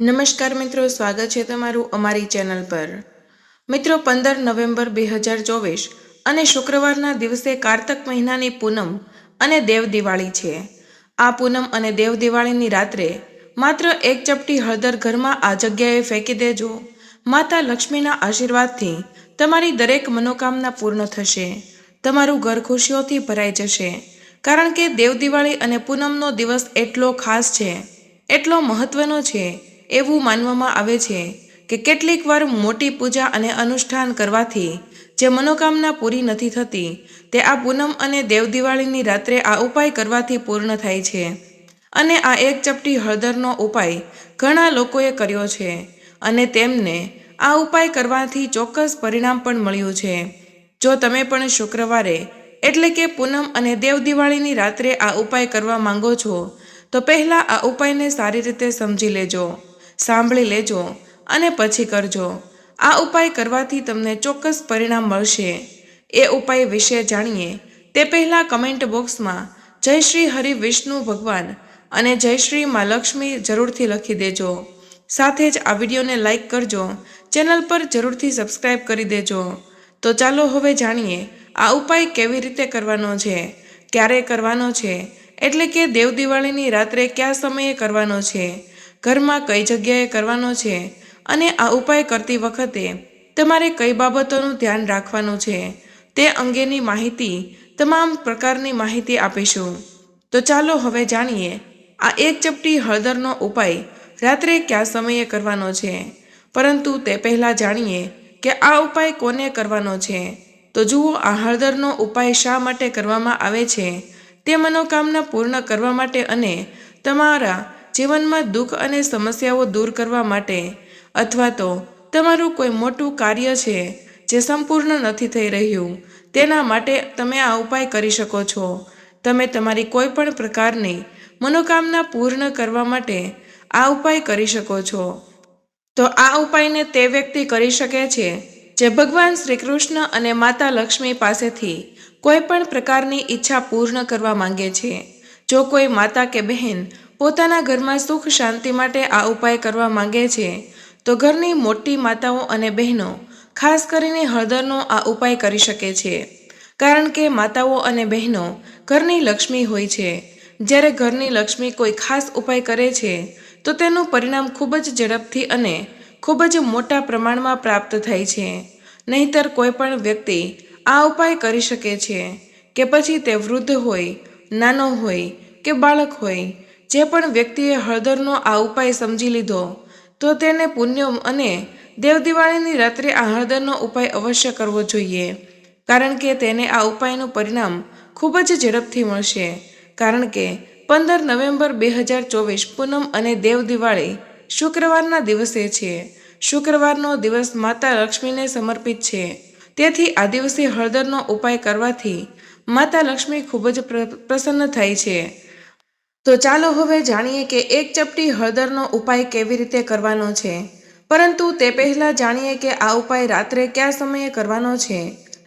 નમસ્કાર મિત્રો, સ્વાગત છે તમારું અમારી ચેનલ પર. મિત્રો, પંદર નવેમ્બર બે હજાર ચોવીસ અને શુક્રવારના દિવસે કારતક મહિનાની પૂનમ અને દેવ દિવાળી છે. આ પૂનમ અને દેવ દિવાળીની રાત્રે માત્ર એક ચપટી હળદર ઘરમાં આ જગ્યાએ ફેંકી દેજો. માતા લક્ષ્મીના આશીર્વાદથી તમારી દરેક મનોકામના પૂર્ણ થશે. તમારું ઘર ખુશીઓથી ભરાઈ જશે, કારણ કે દેવ દિવાળી અને પૂનમનો દિવસ એટલો ખાસ છે, એટલો મહત્વનો છે એવું માનવામાં આવે છે કે કેટલીક વાર મોટી પૂજા અને અનુષ્ઠાન કરવાથી જે મનોકામના પૂરી નથી થતી, તે આ પૂનમ અને દેવ દિવાળીની રાત્રે આ ઉપાય કરવાથી પૂર્ણ થાય છે. અને આ એક ચપટી હળદરનો ઉપાય ઘણા લોકોએ કર્યો છે અને તેમને આ ઉપાય કરવાથી ચોક્કસ પરિણામ પણ મળ્યું છે. જો તમે પણ શુક્રવારે એટલે કે પૂનમ અને દેવ દિવાળીની રાત્રે આ ઉપાય કરવા માંગો છો, તો પહેલાં આ ઉપાયને સારી રીતે સમજી લેજો. સાંભળી લેજો અને પછી કરજો. આ ઉપાય કરવાથી તમને ચોક્કસ પરિણામ મળશે. એ ઉપાય વિશે જાણીએ. તે પહેલાં કમેન્ટ બોક્સમાં જય શ્રી હરિ વિષ્ણુ ભગવાન અને જય શ્રી મા લક્ષ્મી જરૂરથી લખી દેજો. સાથે જ આ વિડીયોને લાઈક કરજો. ચેનલ પર જરૂરથી સબસ્ક્રાઇબ કરી દેજો. તો ચાલો હવે જાણીએ, આ ઉપાય કેવી રીતે કરવાનો છે? ક્યારે કરવાનો છે? એટલે કે દેવ દિવાળીની રાત્રે કયા સમયે કરવાનો છે? ઘરમાં કઈ જગ્યાએ કરવાનો છે અને આ ઉપાય કરતી વખતે તમારે કઈ બાબતોનું ધ્યાન રાખવાનું છે તે અંગેની માહિતી તમામ પ્રકારની માહિતી આપીશું. તો ચાલો હવે જાણીએ, આ એક ચપટી હળદરનો ઉપાય રાત્રે કયા સમયે કરવાનો છે? પરંતુ તે પહેલાં જાણીએ કે આ ઉપાય કોને કરવાનો છે? તો જુઓ, આ હળદરનો ઉપાય શા માટે કરવામાં આવે છે? તે મનોકામના પૂર્ણ કરવા માટે અને તમારા જીવનમાં દુઃખ અને સમસ્યાઓ દૂર કરવા માટે અથવા તો તમારું કોઈ મોટું કાર્ય છે જે સંપૂર્ણ નથી થઈ રહ્યું, તેના માટે તમે આ ઉપાય કરી શકો છો. તમે તમારી કોઈ પણ પ્રકારની મનોકામના પૂર્ણ કરવા માટે આ ઉપાય કરી શકો છો. તો આ ઉપાયને તે વ્યક્તિ કરી શકે છે જે ભગવાન શ્રી કૃષ્ણ અને માતા લક્ષ્મી પાસેથી કોઈ પણ પ્રકારની ઈચ્છા પૂર્ણ કરવા માંગે છે. જો કોઈ માતા કે બહેન પોતાના ઘરમાં સુખ શાંતિ માટે આ ઉપાય કરવા માંગે છે, તો ઘરની મોટી માતાઓ અને બહેનો, ખાસ કરીને હળદરનો આ ઉપાય કરી શકે છે. કારણ કે માતાઓ અને બહેનો ઘરની લક્ષ્મી હોય છે. જ્યારે ઘરની લક્ષ્મી કોઈ ખાસ ઉપાય કરે છે, તો તેનું પરિણામ ખૂબ જ ઝડપથી અને ખૂબ જ મોટા પ્રમાણમાં પ્રાપ્ત થાય છે. નહીતર કોઈ પણ વ્યક્તિ આ ઉપાય કરી શકે છે કે પછી તે વૃદ્ધ હોય, નાનો હોય કે બાળક હોય જે પણ વ્યક્તિએ હળદરનો આ ઉપાય સમજી લીધો, તો તેને પુણ્ય અને દેવ દિવાળીની રાત્રે આ હળદરનો ઉપાય અવશ્ય કરવો જોઈએ, કારણ કે તેને આ ઉપાયનું પરિણામ ખૂબ જ ઝડપથી મળશે. કારણ કે પંદર નવેમ્બર બે હજાર ચોવીસ પૂનમ અને દેવ દિવાળી શુક્રવારના દિવસે છે. શુક્રવારનો દિવસ માતા લક્ષ્મીને સમર્પિત છે. તેથી આ દિવસે હળદરનો ઉપાય કરવાથી માતા લક્ષ્મી ખૂબ જ પ્રસન્ન થાય છે. તો ચાલો હવે જાણીએ કે એક ચપટી હળદરનો ઉપાય કેવી રીતે કરવાનો છે. પરંતુ તે પહેલાં જાણીએ કે આ ઉપાય રાત્રે કયા સમયે કરવાનો છે,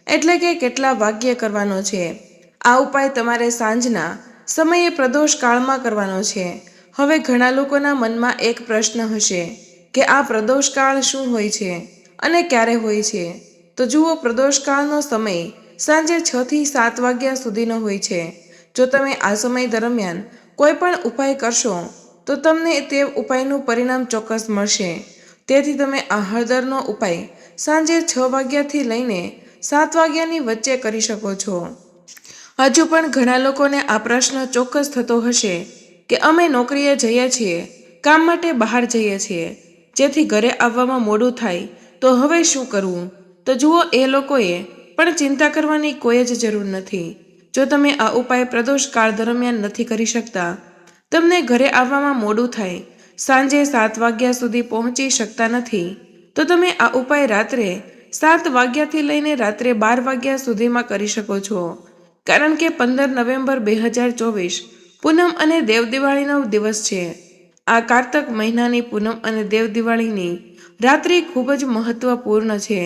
એટલે કે કેટલા વાગ્યે કરવાનો છે. આ ઉપાય તમારે સાંજના સમયે પ્રદોષ કાળમાં કરવાનો છે. હવે ઘણા લોકોના મનમાં એક પ્રશ્ન હશે કે આ પ્રદોષ કાળ શું હોય છે અને ક્યારે હોય છે. તો જુઓ પ્રદોષ કાળનો સમય સાંજે છથી સાત વાગ્યા સુધીનો હોય છે. જો તમે આ સમય દરમિયાન કોઈ પણ ઉપાય કરશો, તો તમને તે ઉપાયનું પરિણામ ચોક્કસ મળશે. તેથી તમે આ હળદરનો ઉપાય સાંજે છ વાગ્યાથી લઈને સાત વાગ્યાની વચ્ચે કરી શકો છો. હજુ પણ ઘણા લોકોને આ પ્રશ્ન ચોક્કસ થતો હશે કે અમે નોકરીએ જઈએ છીએ, કામ માટે બહાર જઈએ છીએ, જેથી ઘરે આવવામાં મોડું થાય, તો હવે શું કરવું? તો જુઓ એ લોકોએ પણ ચિંતા કરવાની કોઈ જ જરૂર નથી. જો તમે આ ઉપાય પ્રદોષ કાળ દરમિયાન નથી કરી શકતા, તમને ઘરે આવવામાં મોડું થાય, સાંજે સાત વાગ્યા સુધી પહોંચી શકતા નથી, તો તમે આ ઉપાય રાત્રે સાત વાગ્યાથી લઈને રાત્રે બાર વાગ્યા સુધીમાં કરી શકો છો. કારણ કે પંદર નવેમ્બર બે હજાર ચોવીસ પૂનમ અને દેવ દિવાળીનો દિવસ છે. આ કારતક મહિનાની પૂનમ અને દેવ દિવાળીની રાત્રિ ખૂબ જ મહત્વપૂર્ણ છે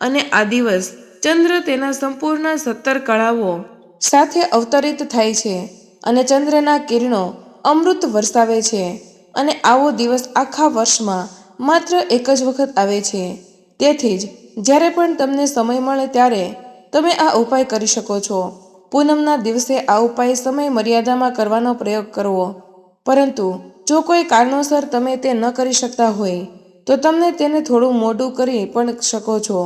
અને આ દિવસ ચંદ્ર તેના સંપૂર્ણ સત્તર કળાઓ સાથે અવતરિત થાય છે અને ચંદ્રના કિરણો અમૃત વરસાવે છે અને આવો દિવસ આખા વર્ષમાં માત્ર એક જ વખત આવે છે. તેથી જ જ્યારે પણ તમને સમય મળે ત્યારે તમે આ ઉપાય કરી શકો છો. પૂનમના દિવસે આ ઉપાય સમય મર્યાદામાં કરવાનો પ્રયોગ કરવો. પરંતુ જો કોઈ કારણોસર તમે તે ન કરી શકતા હોય, તો તમને તેને થોડું મોડું કરી પણ શકો છો.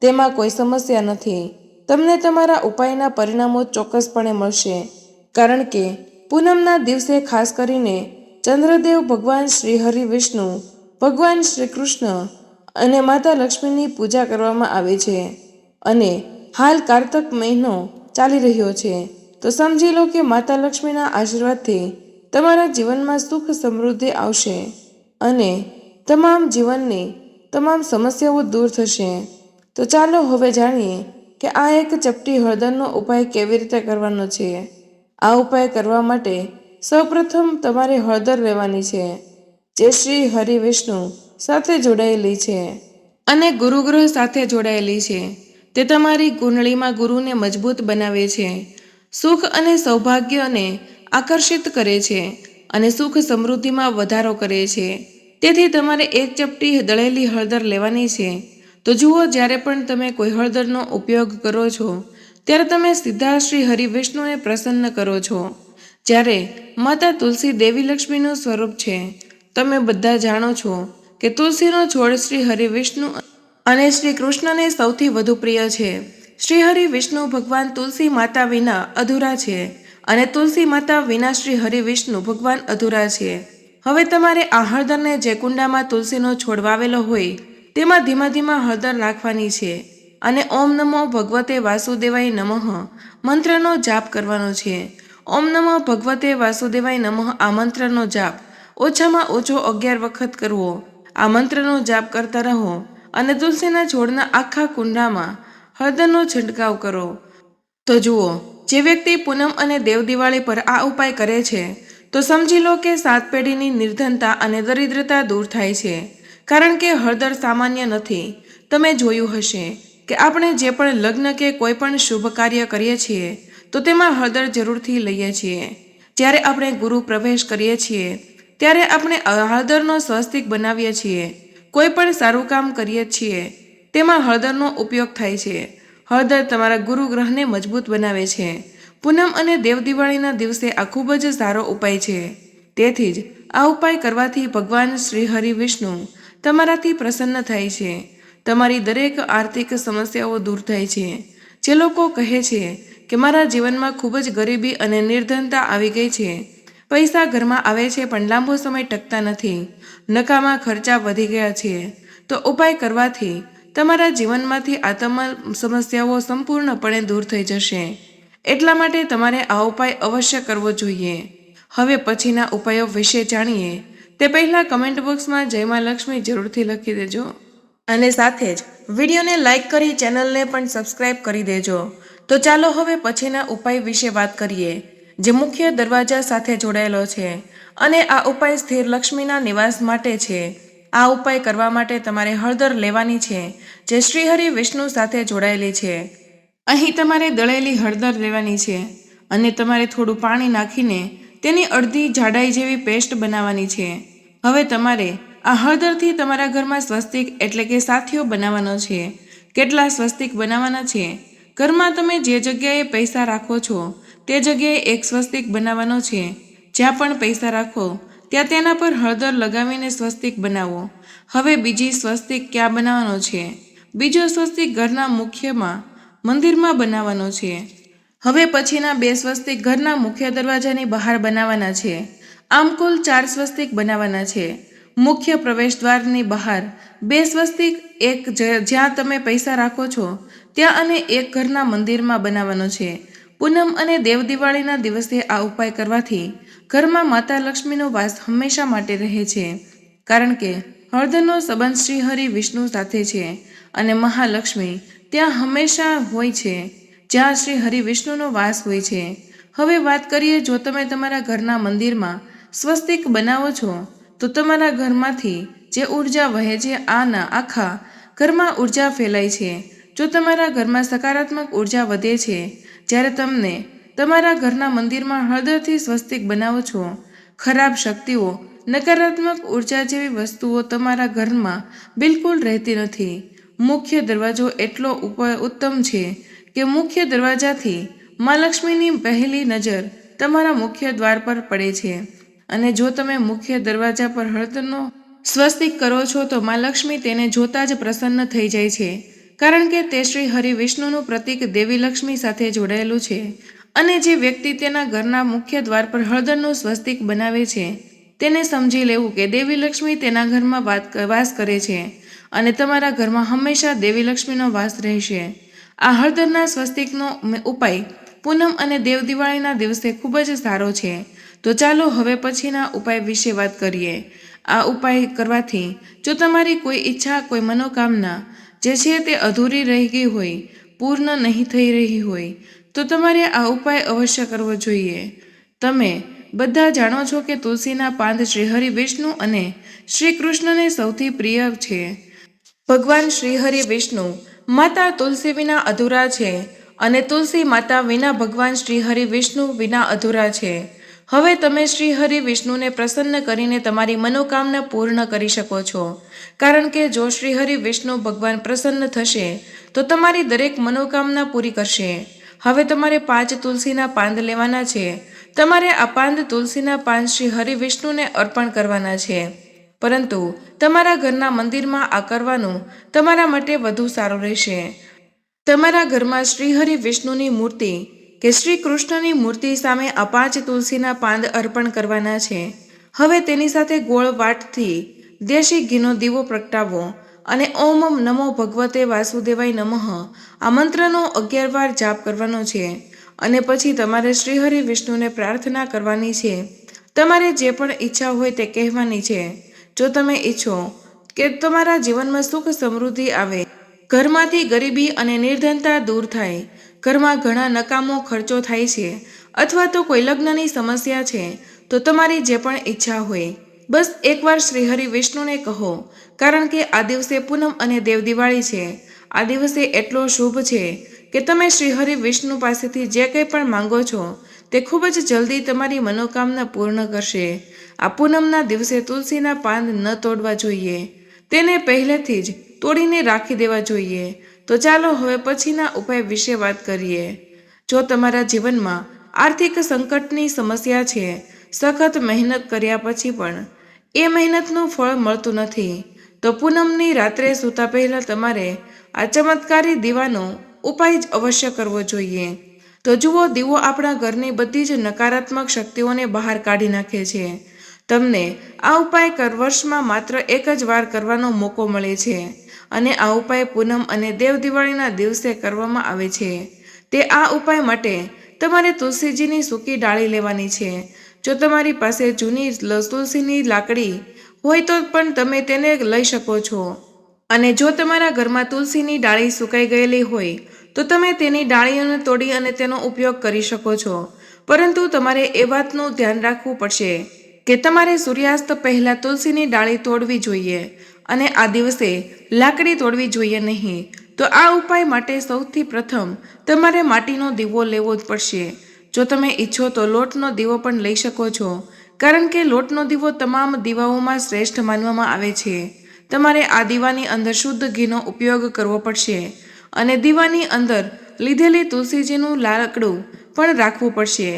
તેમાં કોઈ સમસ્યા નથી. તમને તમારા ઉપાયના પરિણામો ચોક્કસપણે મળશે. કારણ કે, પૂનમના દિવસે ખાસ કરીને ચંદ્રદેવ ભગવાન શ્રી હરિ વિષ્ણુ, ભગવાન શ્રી કૃષ્ણ અને માતા લક્ષ્મીની પૂજા કરવામાં આવે છે. અને હાલ કારતક મહિનો ચાલી રહ્યો છે. તો સમજી લો કે માતા લક્ષ્મીના આશીર્વાદથી તમારા જીવનમાં સુખ સમૃદ્ધિ આવશે અને તમામ જીવનની તમામ સમસ્યાઓ દૂર થશે. તો ચાલો હવે જાણીએ કે આ એક ચપટી હળદરનો ઉપાય કેવી રીતે કરવાનો છે? આ ઉપાય કરવા માટે સૌપ્રથમ તમારે હળદર લેવાની છે, જે શ્રી હરિ વિષ્ણુ સાથે જોડાયેલી છે અને ગુરુગ્રહ સાથે જોડાયેલી છે. તે તમારી કુંડળીમાં ગુરુને મજબૂત બનાવે છે, સુખ અને સૌભાગ્યને આકર્ષિત કરે છે અને સુખ સમૃદ્ધિમાં વધારો કરે છે. તેથી તમારે એક ચપટી દળેલી હળદર લેવાની છે તો જુઓ, જ્યારે પણ તમે કોઈ હળદરનો ઉપયોગ કરો છો, ત્યારે તમે સીધા શ્રી હરિવિષ્ણુને પ્રસન્ન કરો છો. જ્યારે માતા તુલસી દેવી લક્ષ્મીનું સ્વરૂપ છે, તમે બધા જાણો છો કે તુલસીનો છોડ શ્રી હરિવિષ્ણુ અને શ્રી કૃષ્ણને સૌથી વધુ પ્રિય છે. શ્રી હરિ વિષ્ણુ ભગવાન તુલસી માતા વિના અધૂરા છે અને તુલસી માતા વિના શ્રી હરિ વિષ્ણુ ભગવાન અધૂરા છે. હવે તમારે આ હળદરને જે કુંડામાં તુલસીનો છોડ વાવેલો હોય તેમાં ધીમા ધીમા હળદર નાખવાની છે અને ઓમ નમો ભગવતે વાસુદેવાય નમઃ મંત્રનો જાપ કરવાનો છે. ઓમ નમો ભગવતે વાસુદેવાય નમઃ આ મંત્રનો જાપ ઓછામાં ઓછો અગિયાર વખત કરવો. આ મંત્રનો જાપ કરતા રહો અને તુલસીના છોડના આખા કુંડામાં હળદરનો છંટકાવ કરો. તો જુઓ, જે વ્યક્તિ પૂનમ અને દેવ દિવાળી પર આ ઉપાય કરે છે, તો સમજી લો કે સાત પેઢીની નિર્ધનતા અને દરિદ્રતા દૂર થાય છે. કારણ કે હળદર સામાન્ય નથી. તમે જોયું હશે કે આપણે જે પણ લગ્ન કે કોઈ પણ શુભ કાર્ય કરીએ છીએ, તો તેમાં હળદર જરૂરથી લઈએ છીએ. જ્યારે આપણે ગુરુ પ્રવેશ કરીએ છીએ, ત્યારે આપણે હળદરનો સ્વસ્તિક બનાવીએ છીએ. કોઈ પણ સારું કામ કરીએ છીએ, તેમાં હળદરનો ઉપયોગ થાય છે. હળદર તમારા ગુરુ ગ્રહને મજબૂત બનાવે છે. પૂનમ અને દેવ દિવાળીના દિવસે આ ખૂબ જ સારો ઉપાય છે. તેથી જ આ ઉપાય કરવાથી ભગવાન શ્રી હરિ વિષ્ણુ તમારાથી પ્રસન્ન થાય છે. તમારી દરેક આર્થિક સમસ્યાઓ દૂર થાય છે. જે લોકો કહે છે કે મારા જીવનમાં ખૂબ જ ગરીબી અને નિર્ધનતા આવી ગઈ છે. પૈસા ઘરમાં આવે છે પણ લાંબો સમય ટકતા નથી. નકામા ખર્ચા વધી ગયા છે. તો ઉપાય કરવાથી તમારા જીવનમાંથી આ સમસ્યાઓ સંપૂર્ણપણે દૂર થઈ જશે. એટલા માટે તમારે આ ઉપાય અવશ્ય કરવો જોઈએ. હવે પછીના ઉપાયો વિશે જાણીએ. તે પહેલાં કમેન્ટ બોક્સમાં જયમાં લક્ષ્મી જરૂરથી લખી દેજો. અને સાથે જ વિડીયોને લાઇક કરી ચેનલને પણ સબસ્ક્રાઇબ કરી દેજો. તો ચાલો હવે પછીના ઉપાય વિશે વાત કરીએ, જે મુખ્ય દરવાજા સાથે જોડાયેલો છે. અને આ ઉપાય સ્થિર લક્ષ્મીના નિવાસ માટે છે. આ ઉપાય કરવા માટે તમારે હળદર લેવાની છે, જે શ્રીહરિ વિષ્ણુ સાથે જોડાયેલી છે. અહીં તમારે દળેલી હળદર લેવાની છે અને તમારે થોડું પાણી નાખીને તેની અડધી જાડાઈ જેવી પેસ્ટ બનાવવાની છે. હવે તમારે આ હળદરથી તમારા ઘરમાં સ્વસ્તિક એટલે કે સાથીઓ બનાવવાનો છે. કેટલા સ્વસ્તિક બનાવવાના છે? ઘરમાં તમે જે જગ્યાએ પૈસા રાખો છો, તે જગ્યાએ એક સ્વસ્તિક બનાવવાનો છે. જ્યાં પણ પૈસા રાખો, ત્યાં તેના પર હળદર લગાવીને સ્વસ્તિક બનાવો. હવે બીજી સ્વસ્તિક ક્યાં બનાવવાનો છે? બીજો સ્વસ્તિક ઘરના મુખ્યમાં મંદિરમાં બનાવવાનો છે. હવે પછીના બે સ્વસ્તિક ઘરના મુખ્ય દરવાજાની બહાર બનાવવાના છે. આમ કુલ ચાર સ્વસ્તિક બનાવવાના છે. મુખ્ય પ્રવેશ દ્વારની બહાર બે સ્વસ્તિક, એક જ્યાં તમે પૈસા રાખો છો, ત્યાં અને એક ઘરના મંદિરમાં બનાવવાનો છે. પૂનમ અને દેવ દિવાળીના દિવસે આ ઉપાય કરવાથી ઘરમાં માતા લક્ષ્મીનો વાસ હંમેશા માટે રહે છે. કારણ કે હળદરનો સંબંધ શ્રી હરિ વિષ્ણુ સાથે છે અને મહાલક્ષ્મી ત્યાં હંમેશા હોય છે. જ્યાં શ્રી હરિ વિષ્ણુનો વાસ હોય છે. હવે વાત કરીએ, જો તમે તમારા ઘરના મંદિરમાં સ્વસ્તિક બનાવો છો, તો તમારા ઘરમાંથી જે ઊર્જા વહે છે, આના આખા ઘરમાં ઊર્જા ફેલાય છે. જો તમારા ઘરમાં સકારાત્મક ઊર્જા વધે છે, જ્યારે તમને તમારા ઘરના મંદિરમાં હળદરથી સ્વસ્તિક બનાવો છો, ખરાબ શક્તિઓ, નકારાત્મક ઊર્જા જેવી વસ્તુઓ તમારા ઘરમાં બિલકુલ રહેતી નથી. મુખ્ય દરવાજો એટલો ઉત્તમ છે કે મુખ્ય દરવાજાથી મા લક્ષ્મીની પહેલી નજર તમારા મુખ્ય દ્વાર પર પડે છે. અને જો તમે મુખ્ય દરવાજા પર હળદરનો સ્વસ્તિક કરો છો, તો મા લક્ષ્મી તેને જોતા જ પ્રસન્ન થઈ જાય છે. કારણ કે તે શ્રી હરિ વિષ્ણુનું પ્રતીક દેવી લક્ષ્મી સાથે જોડાયેલું છે. અને જે વ્યક્તિ તેના ઘરના મુખ્ય દ્વાર પર હળદરનું સ્વસ્તિક બનાવે છે, તેને સમજી લેવું કે દેવી લક્ષ્મી તેના ઘરમાં વાત વાસ કરે છે. અને તમારા ઘરમાં હંમેશા દેવી લક્ષ્મીનો વાસ રહેશે. આ હળદરના સ્વસ્તિકનો ઉપાય પૂનમ અને દેવ દિવાળીના દિવસે ખૂબ જ સારો છે. તો ચાલો હવે પછીના ઉપાય વિશે વાત કરીએ. આ ઉપાય કરવાથી જો તમારી કોઈ ઈચ્છા, કોઈ મનોકામના જે છે તે અધૂરી રહી ગઈ હોય, પૂર્ણ નહીં થઈ રહી હોય, તો તમારે આ ઉપાય અવશ્ય કરવો જોઈએ. તમે બધા જાણો છો કે તુલસીના પાંદ શ્રી હરિ વિષ્ણુ અને શ્રી કૃષ્ણને સૌથી પ્રિય છે. ભગવાન શ્રી હરિ વિષ્ણુ માતા તુલસી વિના અધૂરા છે અને તુલસી માતા વિના ભગવાન શ્રી હરિ વિષ્ણુ વિના અધૂરા છે. હવે તમે શ્રી હરિ વિષ્ણુને પ્રસન્ન કરીને તમારી મનોકામના પૂર્ણ કરી શકો છો. કારણ કે જો શ્રી હરિ વિષ્ણુ ભગવાન પ્રસન્ન થશે, તો તમારી દરેક મનોકામના પૂરી કરશે. હવે તમારે પાંચ તુલસીના પાંદ લેવાના છે. તમારે આ પાંદ તુલસીના પાંદ શ્રી હરિ વિષ્ણુને અર્પણ કરવાના છે. પરંતુ તમારા ઘરના મંદિરમાં આ કરવાનું તમારા માટે વધુ સારું રહેશે. તમારા ઘરમાં શ્રીહરિ વિષ્ણુની મૂર્તિ કે શ્રી કૃષ્ણની મૂર્તિ સામે આ પાંચ તુલસીના પાંદ અર્પણ કરવાના છે. હવે તેની સાથે ગોળ વાટથી દેશી ઘીનો દીવો પ્રગટાવો અને ઓમ નમો ભગવતે વાસુદેવાય નમઃ આ મંત્રનો અગિયાર વાર જાપ કરવાનો છે અને પછી તમારે શ્રીહરિ વિષ્ણુને પ્રાર્થના કરવાની છે. તમારે જે પણ ઈચ્છા હોય તે કહેવાની છે. જો તમે ઈચ્છો કે તમારા જીવનમાં સુખ સમૃદ્ધિ આવે, ઘરમાંથી ગરીબી અને નિર્ધનતા દૂર થાય, ઘરમાં ઘણા નકામો ખર્ચો થાય છે, અથવા તો કોઈ લગ્નની સમસ્યા છે, તો તમારી જે પણ ઈચ્છા હોય, બસ એકવાર શ્રી હરિ વિષ્ણુને કહો, કારણ કે આ દિવસે પૂનમ અને દેવ દિવાળી છે. આ દિવસે એટલો શુભ છે કે તમે શ્રી હરિ વિષ્ણુ પાસેથી જે કંઈ પણ માંગો છો, તે ખૂબ જ જલ્દી તમારી મનોકામના પૂર્ણ કરશે. આ પૂનમના દિવસે તુલસીના પાન ન તોડવા જોઈએ. તેને પહેલેથી જ તોડીને રાખી દેવા જોઈએ. તો ચાલો હવે પછીના ઉપાય વિશે વાત કરીએ. જો તમારા જીવનમાં આર્થિક સંકટની સમસ્યા છે, સખત મહેનત કર્યા પછી પણ એ મહેનતનું ફળ મળતું નથી, તો પૂનમની રાત્રે સૂતા પહેલાં તમારે આ ચમત્કારી દીવાનો ઉપાય જ અવશ્ય કરવો જોઈએ. તો જુઓ, દીવો આપણા ઘરની બધી જ નકારાત્મક શક્તિઓને બહાર કાઢી નાખે છે. તમને આ ઉપાય કર વર્ષમાં માત્ર એક જ વાર કરવાનો મોકો મળે છે અને આ ઉપાય પૂનમ અને દેવ દિવાળીના દિવસે કરવામાં આવે છે. તે આ ઉપાય માટે તમારે તુલસીજીની સૂકી ડાળી લેવાની છે. જો તમારી પાસે જૂની તુલસીની લાકડી હોય તો પણ તમે તેને લઈ શકો છો. અને જો તમારા ઘરમાં તુલસીની ડાળી સુકાઈ ગયેલી હોય, તો તમે તેની ડાળીઓને તોડી અને તેનો ઉપયોગ કરી શકો છો. પરંતુ તમારે એ વાતનું ધ્યાન રાખવું પડશે. કે તમારે સૂર્યાસ્ત પહેલાં તુલસીની ડાળી તોડવી જોઈએ અને આ દિવસે લાકડી તોડવી જોઈએ નહીં, તો આ ઉપાય માટે સૌથી પ્રથમ તમારે માટીનો દીવો લેવો જ પડશે. જો તમે ઈચ્છો તો લોટનો દીવો પણ લઈ શકો છો, કારણ કે લોટનો દીવો તમામ દીવાઓમાં શ્રેષ્ઠ માનવામાં આવે છે. તમારે આ દીવાની અંદર શુદ્ધ ઘીનો ઉપયોગ કરવો પડશે અને દીવાની અંદર લીધેલી તુલસીજીનું લાકડું પણ રાખવું પડશે,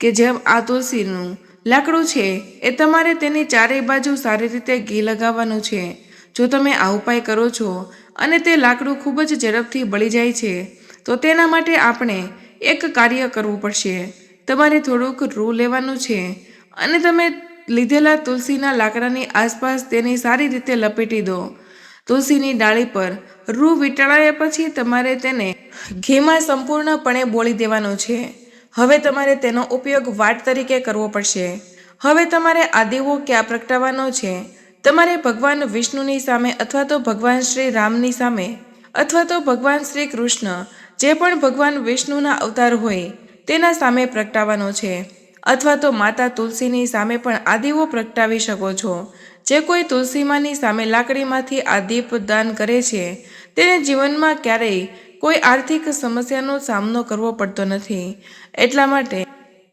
કે જેમ આ તુલસીનું લાકડું છે, એ તમારે તેની ચારેય બાજુ સારી રીતે ઘી લગાવવાનું છે. જો તમે આ ઉપાય કરો છો અને તે લાકડું ખૂબ જ ઝડપથી બળી જાય છે, તો તેના માટે આપણે એક કાર્ય કરવું પડશે. તમારે થોડુંક રૂ લેવાનું છે અને તમે લીધેલા તુલસીના લાકડાની આસપાસ તેની સારી રીતે લપેટી દો. તુલસીની ડાળી પર રૂ વીંટાળ્યા પછી તમારે તેને ઘીમાં સંપૂર્ણપણે બોળી દેવાનો છે. હવે તમારે તેનો ઉપયોગ વાટ તરીકે કરવો પડશે. હવે તમારે આ દીવો ક્યાં પ્રગટાવવાનો છે? તમારે ભગવાન વિષ્ણુની સામે અથવા તો ભગવાન શ્રી રામની સામે અથવા તો ભગવાન શ્રી કૃષ્ણ, જે પણ ભગવાન વિષ્ણુના અવતાર હોય, તેના સામે પ્રગટાવવાનો છે. અથવા તો માતા તુલસીની સામે પણ આ દીવો પ્રગટાવી શકો છો. જે કોઈ તુલસીમાની સામે લાકડીમાંથી આ દીપ દાન કરે છે, તેને જીવનમાં ક્યારેય કોઈ આર્થિક સમસ્યાનો સામનો કરવો પડતો નથી. એટલા માટે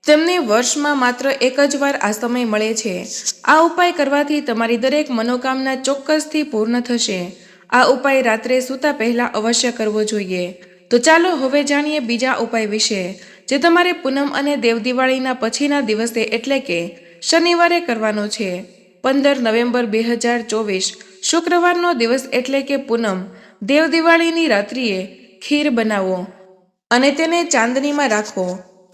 તેમને વર્ષમાં માત્ર એક જ વાર આ સમય મળે છે. આ ઉપાય કરવાથી તમારી દરેક મનોકામના ચોક્કસથી પૂર્ણ થશે. આ ઉપાય રાત્રે સૂતા પહેલા અવશ્ય કરવો જોઈએ. તો ચાલો હવે જાણીએ બીજા ઉપાય વિશે, જે તમારે પૂનમ અને દેવ દિવાળીના પછીના દિવસે એટલે કે શનિવારે કરવાનો છે. પંદર નવેમ્બર બે હજાર ચોવીસ, શુક્રવારનો દિવસ એટલે કે પૂનમ દેવ દિવાળીની રાત્રિએ ખીર બનાવો અને તેને ચાંદનીમાં રાખો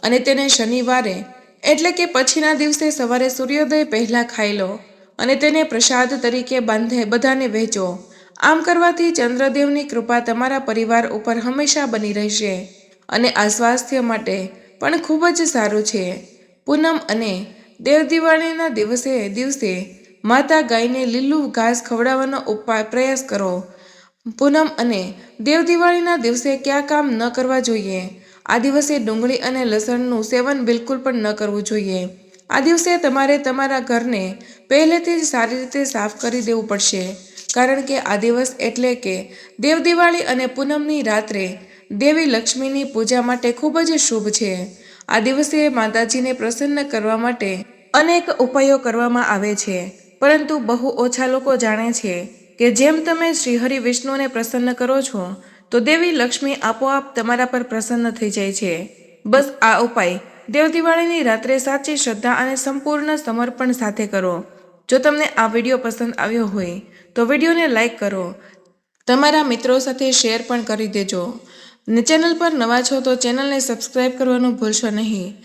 અને તેને શનિવારે, એટલે કે પછીના દિવસે સવારે સૂર્યોદય પહેલાં ખાઈ લો અને તેને પ્રસાદ તરીકે બાંધે બધાને વહેંચો. આમ કરવાથી ચંદ્રદેવની કૃપા તમારા પરિવાર ઉપર હંમેશા બની રહેશે અને આ સ્વાસ્થ્ય માટે પણ ખૂબ જ સારું છે. પૂનમ અને દેવ દિવાળીના દિવસે દિવસે માતા ગાયને લીલું ઘાસ ખવડાવવાનો ઉપાય પ્રયાસ કરો પૂનમ અને દેવ દિવાળીના દિવસે કયા કામ ન કરવા જોઈએ? આ દિવસે ડુંગળી અને લસણનું સેવન બિલકુલ પણ ન કરવું જોઈએ. આ દિવસે તમારે તમારા ઘરને પહેલેથી જ સારી રીતે સાફ કરી દેવું પડશે. કારણ કે આ દિવસ એટલે કે દેવ દિવાળી અને પૂનમની રાત્રે દેવી લક્ષ્મીની પૂજા માટે ખૂબ જ શુભ છે. આ દિવસે માતાજીને પ્રસન્ન કરવા માટે અનેક ઉપાયો કરવામાં આવે છે. પરંતુ બહુ ઓછા લોકો જાણે છે કે જેમ તમે શ્રીહરિ વિષ્ણુને પ્રસન્ન કરો છો, તો દેવી લક્ષ્મી આપોઆપ તમારા પર પ્રસન્ન થઈ જાય છે. બસ આ ઉપાય. દેવ દિવાળીની રાત્રે સાચી શ્રદ્ધા અને સંપૂર્ણ સમર્પણ સાથે કરો. જો તમને આ વીડિયો પસંદ આવ્યો હોય, તો વિડીયોને લાઈક કરો. તમારા મિત્રો સાથે શેર પણ કરી દેજો. ને ચેનલ પર નવા છો તો ચેનલને સબસ્ક્રાઈબ કરવાનું ભૂલશો નહીં.